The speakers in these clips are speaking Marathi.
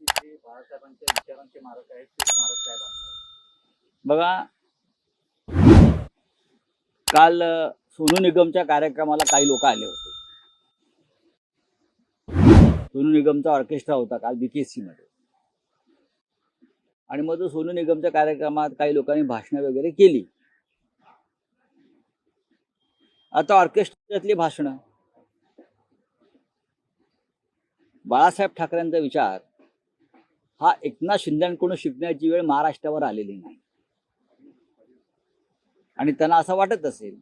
की जे बाळासाहेबांच्या विचारांचे मारक आहेत ते स्मारक काय बघा काल सोनू निगमच्या कार्यक्रमाला काही लोक आले होते. सोनू निगमचा ऑर्केस्ट्रा होता काल बीकेसी मध्ये. आणि मग तो सोनू निगमच्या कार्यक्रमात काही लोकांनी भाषणं वगैरे केली. आता ऑर्केस्ट्रातली भाषणं. बाळासाहेब ठाकरेंचा विचार हा एकनाथ शिंदेकडून शिकण्याची वेळ महाराष्ट्रावर आलेली नाही. आणि त्यांना असं वाटत असेल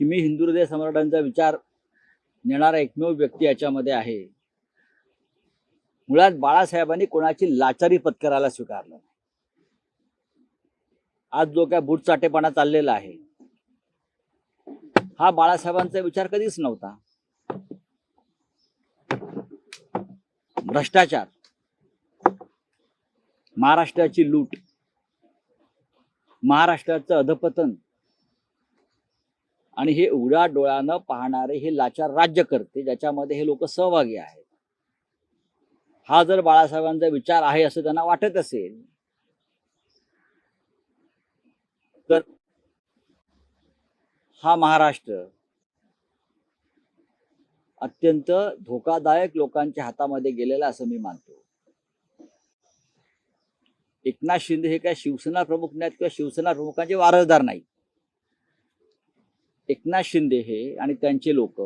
की मी हिंदू हृदय सम्राटांचा विचार नेणारा एकमेव व्यक्ती याच्यामध्ये आहे. मुळात बाळासाहेबांनी कोणाची लाचारी पत्करायला स्वीकारलं नाही. आज जो काय बुटचाटेपणा चाललेला आहे हा बाळासाहेबांचा विचार कधीच नव्हता. भ्रष्टाचार महाराष्ट्राची लूट महाराष्ट्राचं अधपतन आणि हे उघड्या डोळ्यानं पाहणारे हे लाचार राज्य करते ज्याच्यामध्ये हे लोक सहभागी आहेत. हा जर बाळासाहेबांचा विचार आहे असं त्यांना वाटत असेल तर हा महाराष्ट्र अत्यंत धोकादायक लोकांच्या हातामध्ये गेलेला असं मी मानतो. एकनाथ शिंदे हे काय शिवसेना प्रमुख नाहीत किंवा शिवसेना प्रमुखांचे वारसदार नाही एकनाथ शिंदे हे आणि त्यांचे लोक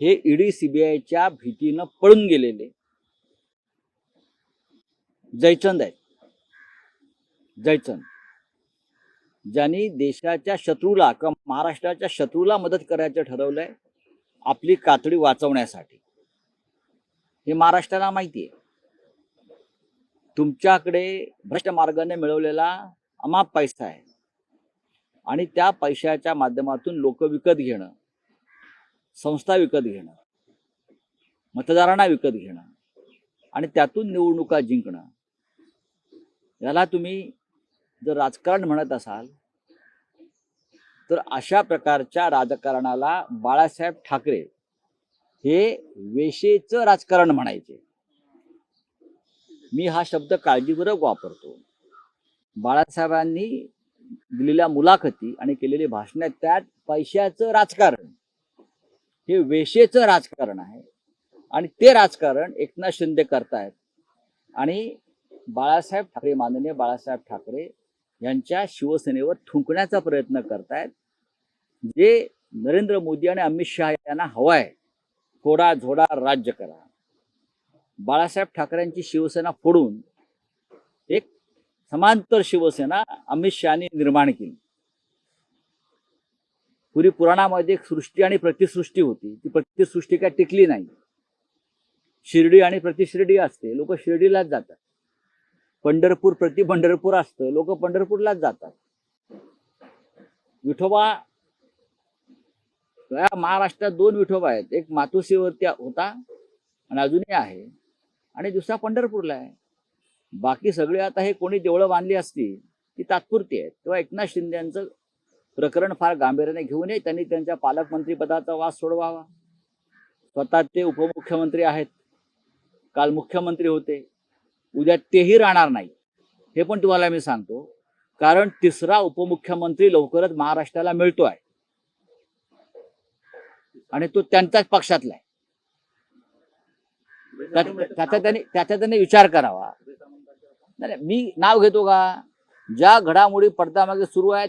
हे ईडी सीबीआयच्या भीतीनं पळून गेलेले. जयचंद आहेत. जयचंद. ज्यांनी देशाच्या शत्रूला किंवा महाराष्ट्राच्या शत्रूला मदत करायचं ठरवलंय आपली कातडी वाचवण्यासाठी. हे महाराष्ट्राला माहिती आहे तुमच्याकडे भ्रष्ट मार्गाने मिळवलेला अमाप पैसा आहे. आणि त्या पैशाच्या माध्यमातून लोक विकत घेणं संस्था विकत घेणं मतदारांना विकत घेणं आणि त्यातून निवडणुका जिंकणं. याला तुम्ही जर राजकारण म्हणत असाल तर अशा प्रकारच्या राजकारणाला बाळासाहेब ठाकरे हे वेशेचं राजकारण म्हणायचे. मी हा शब्द काळजीपूर्वक वापरतो. बाळासाहेबांनी दिलेल्या मुलाखती आणि केलेली भाषणे त्यात पैशाचं राजकारण हे वेशेचं राजकारण आहे. आणि ते राजकारण एकनाथ शिंदे करतायत. आणि बाळासाहेब ठाकरे माननीय बाळासाहेब ठाकरे यांच्या शिवसेनेवर थुंकण्याचा प्रयत्न करतायत. जे नरेंद्र मोदी आणि अमित शहा यांना हवाय थोडा झोडा राज्य करा. बाळासाहेब ठाकरेंची शिवसेना फोडून एक समांतर शिवसेना अमित शहानी निर्माण केली. पुरी पुराणामध्ये एक सृष्टी आणि प्रतिसृष्टी होती. ती प्रतिसृष्टी काय टिकली नाही. शिर्डी आणि प्रतिशिर्डी असते. लोक शिर्डीलाच जातात. पंढरपूर प्रति पंढरपूर असतं. लोक पंढरपूरलाच जातात. विठोबा महाराष्ट्रात दोन विठोबा आहेत. एक मातोश्रीवरती होता आणि अजूनही आहे. आणि दुसरा पंढरपूरला आहे. बाकी सगळे आता हे कोणी देवळं बांधली असती ती तात्पुरती आहेत. तेव्हा एकनाथ शिंदे यांचं प्रकरण फार गांभीर्याने घेऊ नये त्यांनी त्यांच्या पालकमंत्रीपदाचा वास सोडवावा. स्वतः ते उपमुख्यमंत्री आहेत. काल मुख्यमंत्री होते. उद्या तेही राहणार नाही. हे पण तुम्हाला मी सांगतो. कारण तिसरा उपमुख्यमंत्री लवकरच महाराष्ट्राला मिळतो आहे आणि तो त्यांच्याच पक्षातला आहे त्या- त्याचा त्यांनी त्याचा त्यांनी विचार करावा. नाही मी नाव घेतो का? ज्या घडामोडी पडद्यामागे सुरू आहेत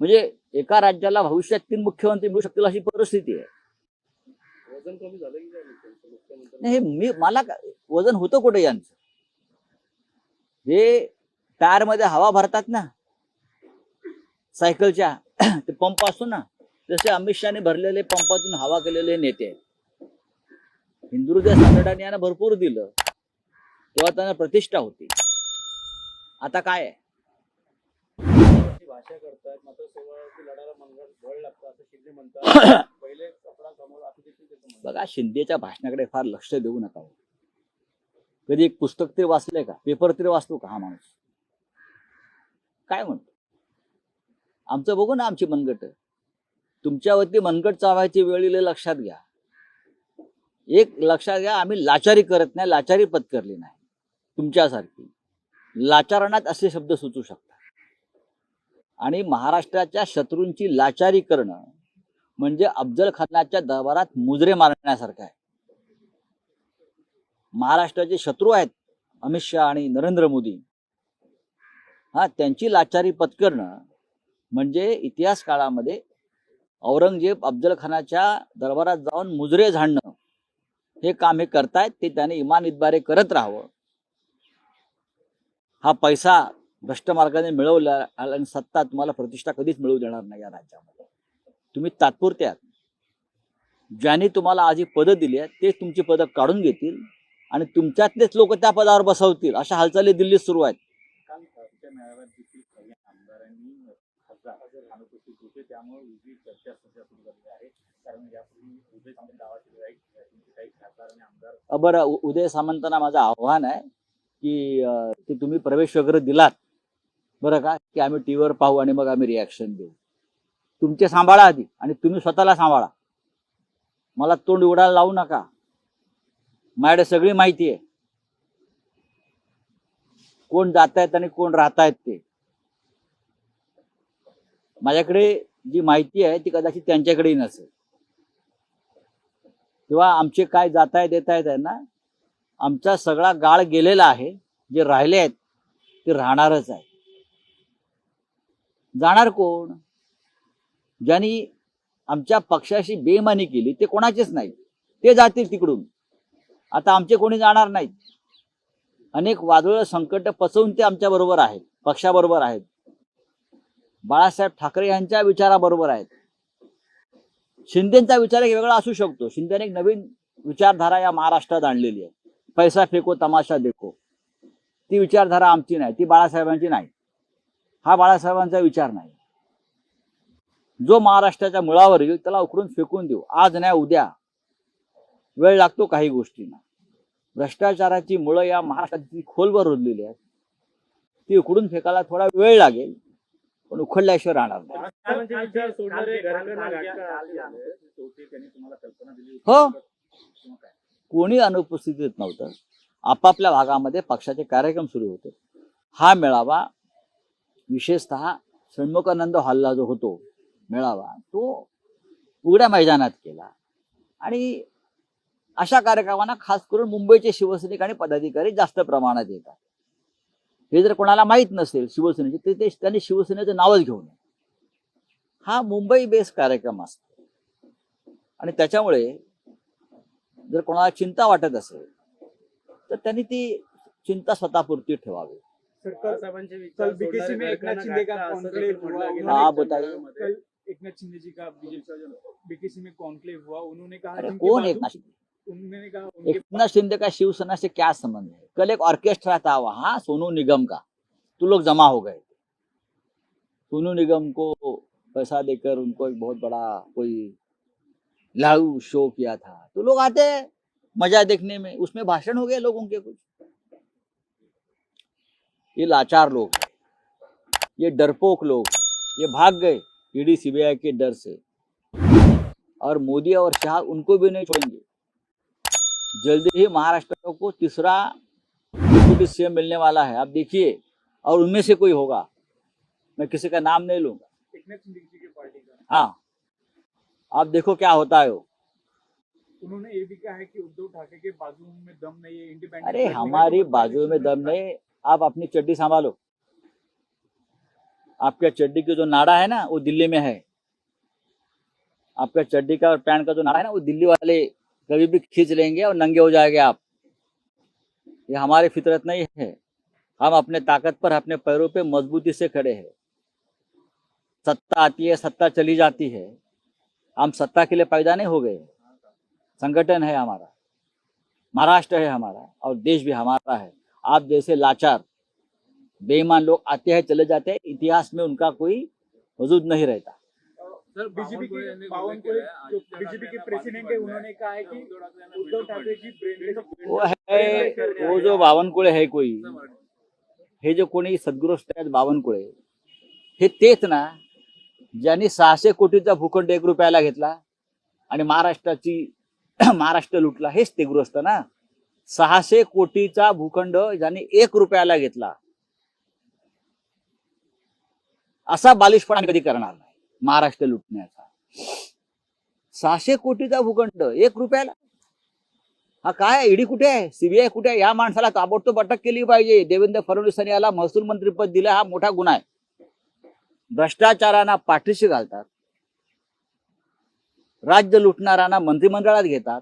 म्हणजे एका राज्याला भविष्यात तीन मुख्यमंत्री मिळू शकतील अशी परिस्थिती आहे. नाही मी मला वजन होतं कुठे यांचं? हे टायरमध्ये हवा भरतात ना सायकलच्या ते पंप असतो ना जसे अमित शहाने भरलेले पंपातून हवा केलेले नेते आहेत. हिंदू हृदय संघटनेने यांना भरपूर दिलं तेव्हा त्यांना प्रतिष्ठा होती आता काय भाषा करतात मात्र सेवावरती लढायला मनगट बळ लागतं असं शिंदे म्हणतात पहिले कपडा समोर असू देखील त्याचं म्हणणं. बघा शिंदेच्या भाषणाकडे फार लक्ष देऊ नका हो. कधी एक पुस्तक तरी वाचलंय का? पेपर तरी वाचतो का हा माणूस? काय म्हणतो? आमचं बघू ना आमची मनगट. तुमच्यावरती मनगट चावायची वेळ येईल लक्षात घ्या. एक लक्षात घ्या आम्ही लाचारी करत नाही लाचारी पत्करली नाही. तुमच्यासारखी. लाचारणात असे शब्द सुचू शकतात. आणि महाराष्ट्राच्या शत्रूंची लाचारी करणं म्हणजे अफजल खानाच्या दरबारात मुजरे मारण्यासारखं आहे. महाराष्ट्राचे शत्रू आहेत अमित शहा आणि नरेंद्र मोदी. हा त्यांची लाचारी पत्करणं म्हणजे इतिहास काळामध्ये औरंगजेब अफजल खानाच्या दरबारात जाऊन मुजरे झाडणं हे काम हे करतायत ते त्याने इमान इतबारे करत राहावं. हा पैसा भ्रष्ट मार्गाने मिळवला आणि सत्ता तुम्हाला प्रतिष्ठा कधीच मिळवू देणार नाही या राज्यामध्ये. तुम्ही तात्पुरत्या ज्यांनी तुम्हाला आज ही पदं दिली आहेत ते तुमची पदं काढून घेतील. आणि तुमच्यातलेच लोक त्या पदावर बसवतील. अशा हालचाली दिल्लीत सुरू आहेत. बरं उदय सामंतांना माझं आव्हान आहे की ते तुम्ही प्रवेश वगैरे दिलात. बरं का? की आम्ही टी व्हीवर पाहू आणि मग आम्ही रिॲक्शन देऊ. तुमचे सांभाळा आधी आणि तुम्ही स्वतःला सांभाळा. मला तोंड उडायला लावू नका. माझ्याकडे सगळी माहिती आहे. कोण जात आहेत आणि कोण राहत आहेत ते. माझ्याकडे जी माहिती आहे ती कदाचित त्यांच्याकडेही नसेल. किंवा आमचे काय जात आहेत येत आहेत ना आमचा सगळा गाळ गेलेला आहे. जे राहिले आहेत ते राहणारच आहे जाणार कोण? ज्यांनी आमच्या पक्षाशी बेमानी केली ते कोणाचेच नाही. ते जातील तिकडून. आता आमचे कोणी जाणार नाहीत. अनेक वादळ संकट पचवून ते आमच्या बरोबर आहेत पक्षाबरोबर आहेत. बाळासाहेब ठाकरे यांच्या विचाराबरोबर आहेत. शिंदेचा विचार एक वेगळा असू शकतो. शिंदेने एक नवीन विचारधारा या महाराष्ट्रात आणलेली आहे. पैसा फेको तमाशा देखो. ती विचारधारा आमची नाही ती बाळासाहेबांची नाही. हा बाळासाहेबांचा विचार नाही. जो महाराष्ट्राच्या मुळावर येईल त्याला उकरून फेकून देऊ. आज नाही उद्या. वेळ लागतो काही गोष्टींना. भ्रष्टाचाराची मुळं या महाराष्ट्रात खोलवर रुजलेली आहेत. ती उकडून फेकायला थोडा वेळ लागेल पण उखडल्याशिवाय राहणार नाही. हो. कोणी अनुपस्थितीत नव्हतं. आपापल्या भागामध्ये पक्षाचे कार्यक्रम सुरू होते. हा मेळावा विशेषतः षण्मुखानंद हॉलला जो होतो मेळावा तो उघड्या मैदानात केला. आणि अशा कार्यक्रमांना खास करून मुंबईचे शिवसैनिक आणि पदाधिकारी जास्त प्रमाणात येतात. हे जर कोणाला माहीत नसेल शिवसेनेचे ते ते त्यांनी शिवसेनेचं नावच घेऊ नये हा मुंबई बेस कार्यक्रम असतो. आणि त्याच्यामुळे जर कोणाला चिंता वाटत असेल तर त्यांनी ती चिंता स्वतःपुरती ठेवावी. बाळासाहेबांचे विचार कल बीकेसी सोडणारे में एक नाथ घराघरांना शिंदे. हाँ, जी का बीकेसी में कॉन्क्लेव हुआ? उन्होंने कहा कौन एकनाथ शिंदे? उन्होंने कहा एकनाथ शिंदे का शिवसेना से क्या संबंध है? कल एक ऑर्केस्ट्रा था वहाँ सोनू निगम का। तो लोग जमा हो गए थे। सोनू निगम को पैसा देकर उनको एक बहुत बड़ा कोई लाइव शो किया था। तो लोग आते मज़ा देखने में। उसमें भाषण हो गया लोगों के कुछ। ये लाचार लोग हैं। ये डरपोक लोग ये भाग गए ईडी सीबीआई के डर से। और मोदी और शाह उनको भी नहीं छोड़ेंगे। जल्दी ही महाराष्ट्र को तीसरा डिप्यूटी सीएम मिलने वाला है। आप देखिए और उनमें से कोई होगा। मैं किसी का नाम नहीं लूँगा। हाँ। आप देखो क्या होता है वो। उन्होंने ये भी कहा है कि उद्धव ठाकरे के बाजू में दम नहीं है इंडिपेंडेंट अरे हमारी बाजू में दम नहीं आप अपनी चड्डी संभालो। आपके चड्डी की जो नाड़ा है ना वो दिल्ली में है। आपका चड्डी का और पैंट का जो नाड़ा है ना वो दिल्ली वाले कभी भी खींच लेंगे और नंगे हो जाएँगे आप। ये हमारी फितरत नहीं है। हम अपने ताकत पर, अपने पैरों पे मजबूती से खड़े हैं। सत्ता आती है, सत्ता चली जाती है। हम सत्ता के लिए पैदा नहीं हो गए। संगठन है हमारा। महाराष्ट्र है हमारा और देश भी हमारा है। आप जैसे लाचार, बेईमान लोग आते हैं, चले जाते हैं, इतिहास में उनका कोई वजूद नहीं रहता। सर बीजेपी के बावन को जो बीजेपी के प्रेसिडेंट है उन्होंने कहा है कि उद्धव ठाकरे जी वो है वो जो बावनकुळे है कोई हे जो कोणी सद्गृष्ट आहेत बावनकुळे हे तेच ना ज्यांनी सहाशे कोटीचा भूखंड एक रुपयाला घेतला आणि महाराष्ट्राची महाराष्ट्र लुटला हेच ते गृहस्थ ना. सहाशे कोटीचा भूखंड ज्याने एक रुपयाला घेतला असा बालिशपणा कधी करणार महाराष्ट्र लुटण्याचा. सहाशे कोटीचा भूखंड एक रुपयाला? हा काय ईडी कुठे आहे? सीबीआय कुठे आहे? या माणसाला ताबडतोब अटक केली पाहिजे. देवेंद्र फडणवीस यांनी याला महसूल मंत्रीपद दिलं हा मोठा गुन्हा आहे. भ्रष्टाचारांना पाठीशी घालतात. राज्य लुटणाऱ्यांना मंत्रिमंडळात घेतात.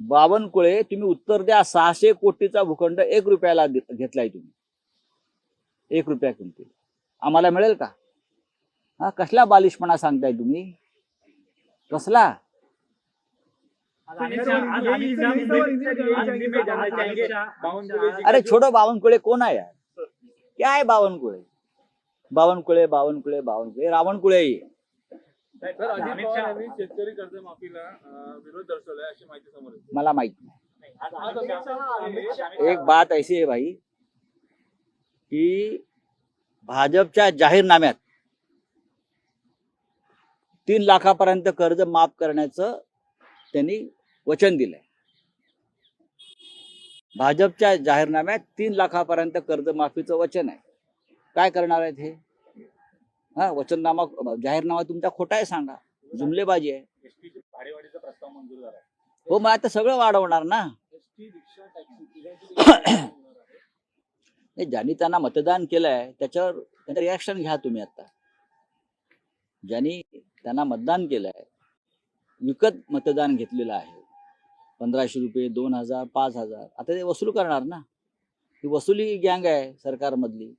बावनकुळे तुम्ही उत्तर द्या सहाशे कोटीचा भूखंड एक रुपयाला घेतलाय तुम्ही. एक रुपया किमती आम्हाला मिळेल का? हा कसला बालिशपणा सांगताय तुम्ही? कसला? अरे छोटो बावनकुळे कोण आहे यार? क्या आहे बावनकुळे? बावनकुळे बावनकुळे बावनकुळे रावणकुळे शेतकरी कर्जमाफीला विरोध दर्शवलाय अशी माहिती समोर मला माहीत नाही. एक बात ऐसी आहे भाई की भाजपच्या जाहीरनाम्यात तीन लाखापर्यंत कर्ज माफ करण्याचं त्यांनी वचन दिलंय. भाजपच्या जाहीरनाम्यात तीन लाखापर्यंत कर्जमाफीचं वचन आहे. काय करणार आहेत हे? हा वचननामा जाहीरनामा तुमचा खोटा आहे सांगा. जुमलेबाजी आहे. हो मग आता सगळं वाढवणार ना. ज्यांनी त्यांना मतदान केलंय त्याच्यावर त्यांचं रिॲक्शन घ्या तुम्ही आता. ज्यांनी त्यांना मतदान केलंय. विकत मतदान घेतलेलं आहे. पंधराशे रुपये दोन हजार पाच हजार. आता ते वसूल करणार ना. ही वसुली गँग आहे सरकारमधली.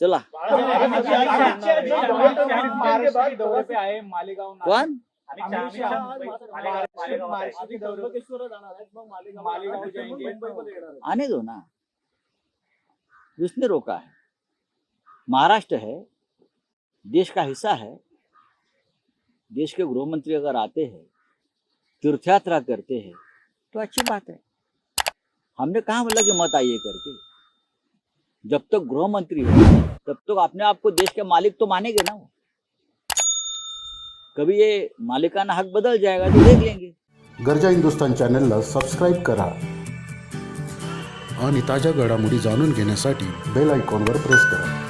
चला. पण आणि कोण आहे. महाराष्ट्र आने दो ना. किसने रोका है महाराष्ट्र है. देश का हिस्सा है. देश के गृह मंत्री अगर आते हैं तीर्थ यात्रा करते हैं तो अच्छी बात है। हमने कहा बोला कि मत आइए करके? जब तक गृह मंत्री हो तब तक अपने आप को देश के मालिक तो मानेंगे ना वो। कभी ये मालिकाना हक बदल जाएगा तो देख लेंगे। गरजा हिंदुस्तान चॅनलला सबस्क्राईब करा आणि ताज्या घडामोडी जाणून घेण्यासाठी बेल आयकॉनवर प्रेस करा.